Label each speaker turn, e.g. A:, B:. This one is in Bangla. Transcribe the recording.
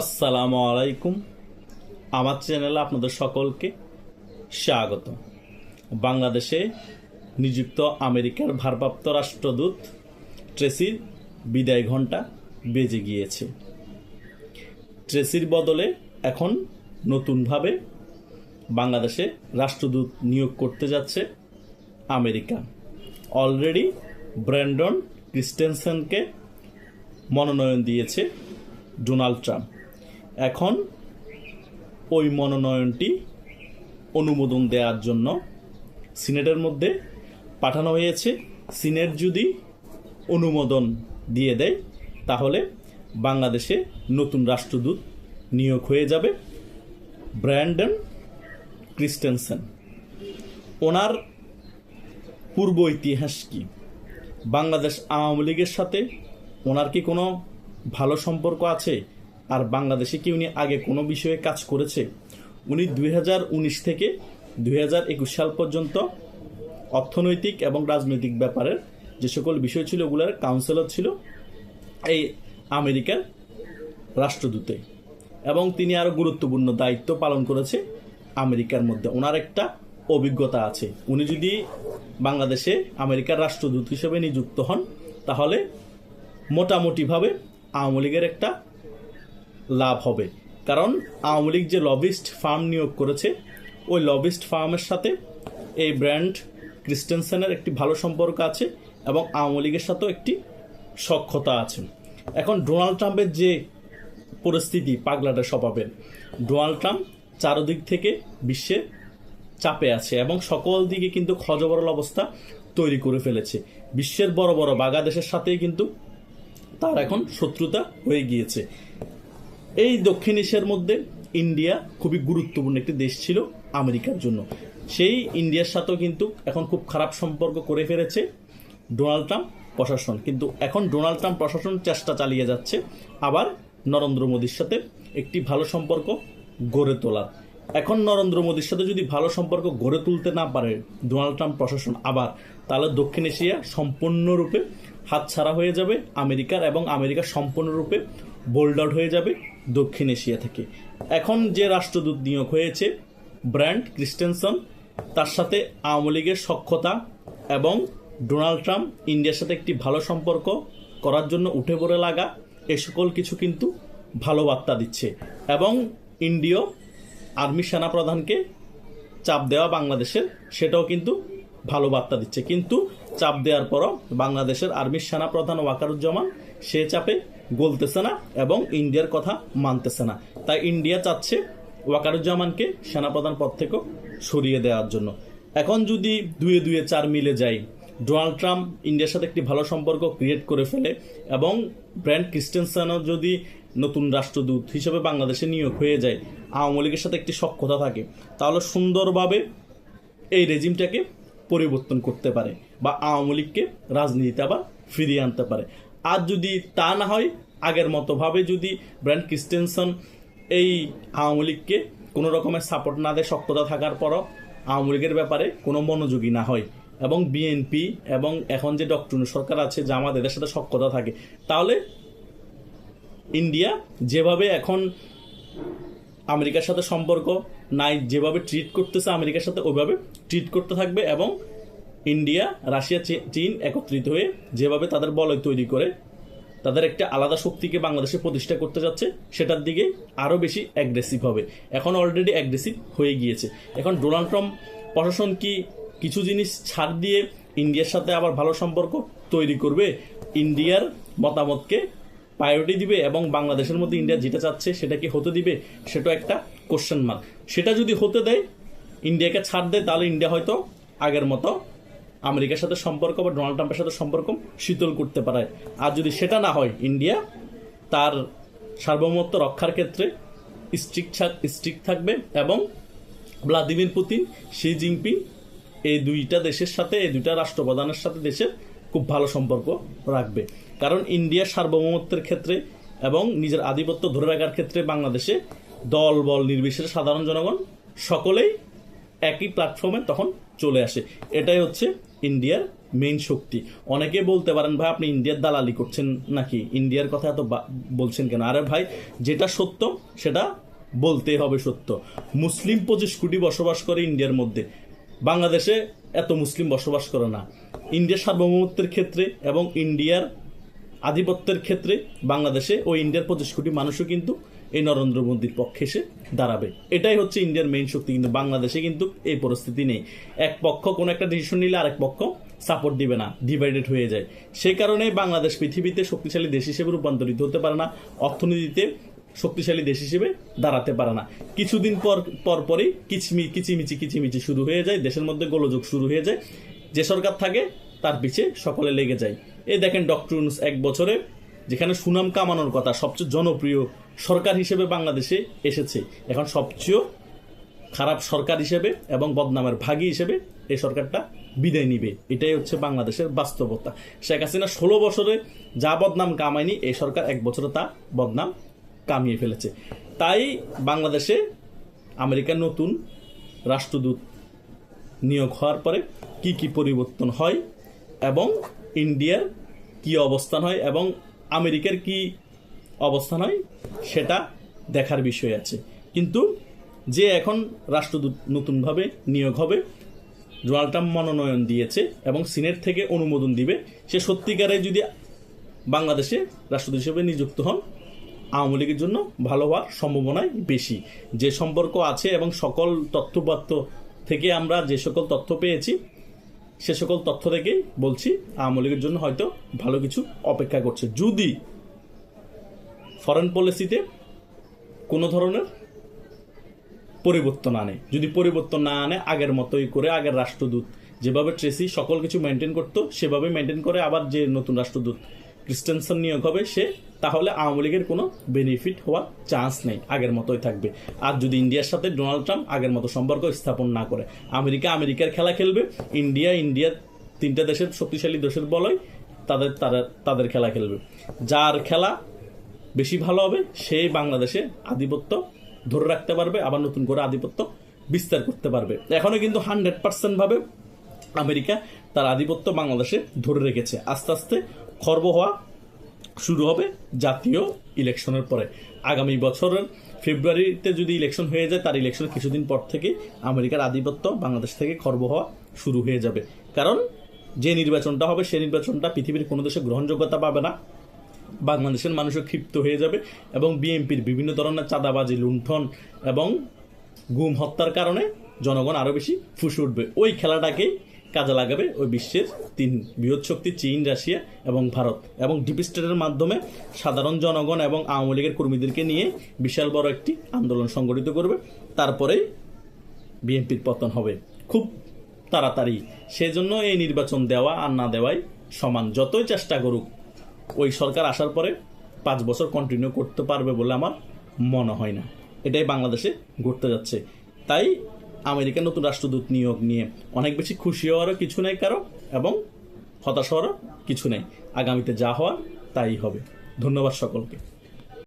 A: আসসালামু আলাইকুম। আমার চ্যানেলে আপনাদের সকলকে স্বাগত বাংলাদেশে নিযুক্ত আমেরিকার ভারপ্রাপ্ত রাষ্ট্রদূত ট্রেসির বিদায় ঘণ্টা বেজে গিয়েছে। ট্রেসির বদলে এখন নতুনভাবে বাংলাদেশে রাষ্ট্রদূত নিয়োগ করতে যাচ্ছে আমেরিকা। অলরেডি ব্র্যান্ডন ক্রিস্টেনসেনকে মনোনয়ন দিয়েছে ডোনাল্ড ট্রাম্প। এখন ওই মনোনয়নটি অনুমোদন দেওয়ার জন্য সিনেটের মধ্যে পাঠানো হয়েছে। সিনেট যদি অনুমোদন দিয়ে দেয়, তাহলে বাংলাদেশে নতুন রাষ্ট্রদূত নিয়োগ হয়ে যাবে। Brandon Christensen. ওনার পূর্ব ইতিহাস কি? বাংলাদেশ আওয়ামী লীগের সাথে ওনার কি কোনো ভালো সম্পর্ক আছে? আর বাংলাদেশে কি উনি আগে কোনো বিষয়ে কাজ করেছে? উনি দুই হাজার উনিশ থেকে দুই হাজার একুশ সাল পর্যন্ত অর্থনৈতিক এবং রাজনৈতিক ব্যাপারের যে সকল বিষয় ছিল ওগুলোর কাউন্সিলর ছিল এই আমেরিকার রাষ্ট্রদূতে। এবং তিনি আরও গুরুত্বপূর্ণ দায়িত্ব পালন করেছে আমেরিকার মধ্যে। ওনার একটা অভিজ্ঞতা আছে। উনি যদি বাংলাদেশে আমেরিকার রাষ্ট্রদূত হিসেবে নিযুক্ত হন, তাহলে মোটামুটিভাবে আওয়ামী লীগের একটা লাভ হবে। কারণ আওয়ামী লীগ যে লবিস্ট ফার্ম নিয়োগ করেছে, ওই লবিস্ট ফার্মের সাথে এই ব্র্যান্ড ক্রিস্টেনসেনের একটি ভালো সম্পর্ক আছে এবং আওয়ামী লীগের সাথেও একটি সক্ষতা আছে। এখন ডোনাল্ড ট্রাম্পের যে পরিস্থিতি পাগলাটা স্বভাবের, ডোনাল্ড ট্রাম্প চারদিক থেকে বিশ্বে চাপে আছে এবং সকল দিকে কিন্তু খজবরল অবস্থা তৈরি করে ফেলেছে। বিশ্বের বড় বড় বাগা দেশের সাথেই কিন্তু তার এখন শত্রুতা হয়ে গিয়েছে। এই দক্ষিণ এশিয়ার মধ্যে ইন্ডিয়া খুবই গুরুত্বপূর্ণ একটি দেশ ছিল আমেরিকার জন্য। সেই ইন্ডিয়ার সাথেও কিন্তু এখন খুব খারাপ সম্পর্ক করে ফেলেছে ডোনাল্ড ট্রাম্প প্রশাসন। কিন্তু এখন ডোনাল্ড ট্রাম্প প্রশাসন চেষ্টা চালিয়ে যাচ্ছে আবার নরেন্দ্র মোদীর সাথে একটি ভালো সম্পর্ক গড়ে তোলার। এখন নরেন্দ্র মোদীর সাথে যদি ভালো সম্পর্ক গড়ে তুলতে না পারে ডোনাল্ড ট্রাম্প প্রশাসন আবার, তাহলে দক্ষিণ এশিয়া সম্পূর্ণরূপে হাতছাড়া হয়ে যাবে আমেরিকার এবং আমেরিকা সম্পূর্ণরূপে বোল্ড আউট হয়ে যাবে। দক্ষিণ এশিয়া থেকে। এখন যে রাষ্ট্রদূত নিয়োগ হয়েছে ব্র্যান্ড ক্রিস্টেনসন, তার সাথে আওয়ামী লীগের সক্ষতা এবং ডোনাল্ড ট্রাম্প ইন্ডিয়ার সাথে একটি ভালো সম্পর্ক করার জন্য উঠে পড়ে লাগা, এ সকল কিছু কিন্তু ভালো বার্তা দিচ্ছে। এবং ইন্ডিয় আর্মি সেনাপ্রধানকে চাপ দেওয়া বাংলাদেশের, সেটাও কিন্তু ভালো বার্তা দিচ্ছে। কিন্তু চাপ দেওয়ার পরও বাংলাদেশের আর্মির সেনাপ্রধান ওয়াকারুজ্জামান সে চাপে গলতেছে না এবং ইন্ডিয়ার কথা মানতেছে না। তাই ইন্ডিয়া চাচ্ছে ওয়াকারুজ্জামানকে সেনাপ্রধান পদ থেকেও সরিয়ে দেওয়ার জন্য। এখন যদি দুয়ে দুয়ে চার মিলে যায়, ডোনাল্ড ট্রাম্প ইন্ডিয়ার সাথে একটি ভালো সম্পর্ক ক্রিয়েট করে ফেলে এবং ব্র্যান্ড ক্রিস্টেনসনও যদি নতুন রাষ্ট্রদূত হিসেবে বাংলাদেশে নিয়োগ হয়ে যায়, আওয়ামী লীগের সাথে একটি সক্ষতা থাকে, তাহলে সুন্দরভাবে এই রেজিমটাকে পরিবর্তন করতে পারে বা আওয়ামী লীগকে রাজনীতিতে আবার ফিরিয়ে আনতে পারে। আর যদি তা না হয়, আগের মতোভাবে যদি ব্র্যান্ড ক্রিস্টেনসন এই আওয়ামী লীগকে কোনো রকমের সাপোর্ট না দেয়, শক্ততা থাকার পরও আওয়ামী লীগের ব্যাপারে কোনো মনোযোগী না হয়। এবং বিএনপি এবং এখন যে ডক্টর সরকার আছে জামাত এদের সাথে সক্ষতা থাকে, তাহলে ইন্ডিয়া যেভাবে এখন আমেরিকার সাথে সম্পর্ক, নাই যেভাবে ট্রিট করতেছে আমেরিকার সাথে, ওইভাবে ট্রিট করতে থাকবে এবং ইন্ডিয়া, রাশিয়া চীন একত্রিত হয়ে যেভাবে তাদের বলয় তৈরি করে, তাদের একটা আলাদা শক্তিকে বাংলাদেশে প্রতিষ্ঠা করতে যাচ্ছে, সেটার দিকে আরও বেশি অ্যাগ্রেসিভ হবে। এখন অলরেডি অ্যাগ্রেসিভ হয়ে গিয়েছে। এখন ডোনাল্ড ট্রাম্প প্রশাসন কি কিছু জিনিস ছাড় দিয়ে ইন্ডিয়ার সাথে আবার ভালো সম্পর্ক তৈরি করবে? ইন্ডিয়ার মতামতকে প্রায়োরিটি দিবে এবং বাংলাদেশের মধ্যে ইন্ডিয়া যেটা চাচ্ছে সেটা কি হতে দিবে? সেটা একটা কোশ্চেন মার্ক সেটা যদি হতে দেয়, ইন্ডিয়াকে ছাড় দেয়, তাহলে ইন্ডিয়া হয়তো আগের মতো আমেরিকার সাথে সম্পর্ক বা ডোনাল্ড ট্রাম্পের সাথে সম্পর্ক শীতল করতে পারে। আর যদি সেটা না হয়, ইন্ডিয়া তার সার্বভৌমত্ব রক্ষার ক্ষেত্রে স্ট্রিক্ট স্ট্রিক্ট থাকবে এবং ভ্লাদিমির পুতিন, শি জিনপিং এই দুইটা দেশের সাথে, এই দুইটা রাষ্ট্রপ্রধানের সাথে দেশের খুব ভালো সম্পর্ক রাখবে। কারণ ইন্ডিয়ার সার্বভৌমত্বের ক্ষেত্রে এবং নিজের আধিপত্য ধরে রাখার ক্ষেত্রে বাংলাদেশে দল, বল, নির্বিশেষে সাধারণ জনগণ সকলেই একই প্ল্যাটফর্মে তখন চলে আসে। এটাই হচ্ছে ইন্ডিয়ার মেইন শক্তি। অনেকে বলতে পারেন, ভাই, আপনি ইন্ডিয়ার দালালি করছেন নাকি? ইন্ডিয়ার কথা এত বলছেন কেন? আরে ভাই, যেটা সত্য, সেটা বলতেই হবে সত্য। মুসলিম পঁচিশ কোটি বসবাস করে ইন্ডিয়ার মধ্যে। বাংলাদেশে এত মুসলিম বসবাস করে না। ইন্ডিয়ার সার্বভৌমত্বের ক্ষেত্রে এবং ইন্ডিয়ার আধিপত্যের ক্ষেত্রে বাংলাদেশে ও ইন্ডিয়ার পঁচিশ কোটি মানুষও কিন্তু এই নরেন্দ্র মোদীর পক্ষে এসে দাঁড়াবে। এটাই হচ্ছে ইন্ডিয়ার মেইন শক্তি, কিন্তু বাংলাদেশে কিন্তু এই পরিস্থিতি নেই। এক পক্ষ কোনো একটা ডিসিশন নিলে আরেক পক্ষ সাপোর্ট দিবে না ডিভাইডেড হয়ে যায়। সেই কারণে বাংলাদেশ পৃথিবীতে শক্তিশালী দেশ হিসেবে রূপান্তরিত হতে পারে না, অর্থনীতিতে শক্তিশালী দেশ হিসেবে দাঁড়াতে পারে না। কিছুদিন পর পর পরই কিচমি, কিচিমিচি কিচিমিচি শুরু হয়ে যায়, দেশের মধ্যে গোলযোগ শুরু হয়ে যায়। যে সরকার থাকে, তার পিছে সকলে লেগে যায়। এই দেখেন ডক্টর এক বছরে যেখানে সুনাম কামানোর কথা, সবচেয়ে জনপ্রিয় সরকার হিসেবে বাংলাদেশে এসেছে। এখন সবচেয়ে খারাপ সরকার হিসেবে এবং বদনামের ভাগী হিসেবে এই সরকারটা বিদায় নিবে। এটাই হচ্ছে বাংলাদেশের বাস্তবতা। শেখ হাসিনা ষোলো বছরে যা বদনাম কামায়নি, এই সরকার এক বছরে তা বদনাম কামিয়ে ফেলেছে। তাই বাংলাদেশে আমেরিকার নতুন রাষ্ট্রদূত নিয়োগ হওয়ার পরে কি কি পরিবর্তন হয় এবং ইন্ডিয়ার কি অবস্থান হয় এবং আমেরিকার কি অবস্থান হয় সেটা দেখার বিষয় আছে। কিন্তু যে এখন রাষ্ট্রদূত নতুনভাবে নিয়োগ হবে ট্রাম্প মনোনয়ন দিয়েছে এবং সিনেট থেকে অনুমোদন দিবে, সে সত্যিকারে যদি বাংলাদেশে রাষ্ট্রদূত হিসেবে নিযুক্ত হন, আওয়ামী লীগের জন্য ভালো হওয়ার সম্ভাবনাই বেশি। যে সম্পর্ক আছে এবং সকল তথ্যপাত্র থেকে আমরা যে সকল তথ্য পেয়েছি, সে সকল তথ্য থেকেই বলছি, আওয়ামী লীগের জন্য হয়তো ভালো কিছু অপেক্ষা করছে। যদি ফরেন পলিসিতে কোনো ধরনের পরিবর্তন আনে। যদি পরিবর্তন না আনে, আগের মতোই করে, আগের রাষ্ট্রদূত যেভাবে ট্রেসি সকল কিছু মেনটেন করতো, সেভাবে মেনটেন করে আবার যে নতুন রাষ্ট্রদূত ক্রিস্টেনসন নিয়োগ হবে সে, তাহলে আওয়ামী লীগের কোনো বেনিফিট হওয়ার চান্স নেই, আগের মতোই থাকবে। আর যদি ইন্ডিয়ার সাথে ডোনাল্ড ট্রাম্প আগের মতো সম্পর্ক স্থাপন না করে, আমেরিকা আমেরিকার খেলা খেলবে, ইন্ডিয়া ইন্ডিয়ার তিনটা দেশের শক্তিশালী দেশের বলয়, তাদের, তারা, তাদের খেলা খেলবে। যার খেলা বেশি ভালো হবে সেই বাংলাদেশে আধিপত্য ধরে রাখতে পারবে, আবার নতুন করে আধিপত্য বিস্তার করতে পারবে। এখনও কিন্তু হান্ড্রেড পার্সেন্ট ভাবে আমেরিকা তার আধিপত্য বাংলাদেশে ধরে রেখেছে। আস্তে আস্তে খর্ব হওয়া শুরু হবে জাতীয় ইলেকশনের পরে। আগামী বছরের ফেব্রুয়ারিতে যদি ইলেকশন হয়ে যায়, তার ইলেকশন কিছুদিন পর থেকে আমেরিকার আধিপত্য বাংলাদেশ থেকে খর্ব হওয়া শুরু হয়ে যাবে। কারণ যে নির্বাচনটা হবে সেই নির্বাচনটা পৃথিবীর কোনো দেশে গ্রহণযোগ্যতা পাবে না। বাংলাদেশের মানুষও ক্ষিপ্ত হয়ে যাবে এবং বিএনপির বিভিন্ন ধরনের চাঁদাবাজি, লুণ্ঠন এবং গুম হত্যার কারণে জনগণ আরও বেশি ফুসে উঠবে। ওই খেলাটাকেই কাজে লাগাবে ওই বিশ্বের তিন বৃহৎ শক্তি, চীন, রাশিয়া এবং ভারত। এবং ডিপ স্টেটের মাধ্যমে সাধারণ জনগণ এবং আওয়ামী লীগের কর্মীদেরকে নিয়ে বিশাল বড় একটি আন্দোলন সংগঠিত করবে। তারপরেই বিএনপির পতন হবে। খুব তাড়াতাড়ি। সেজন্য এই নির্বাচন দেওয়া আর না দেওয়াই সমান। যতই চেষ্টা করুক ওই সরকার আসার পরে পাঁচ বছর কন্টিনিউ করতে পারবে বলে আমার মনে হয় না। এটাই বাংলাদেশে ঘটতে যাচ্ছে। তাই আমেরিকার নতুন রাষ্ট্রদূত নিয়োগ নিয়ে অনেক বেশি খুশি হওয়ারও কিছু নেই কারও এবং হতাশ হওয়ারও কিছু নেই। আগামীতে যা হওয়ার তাই হবে। ধন্যবাদ সকলকে।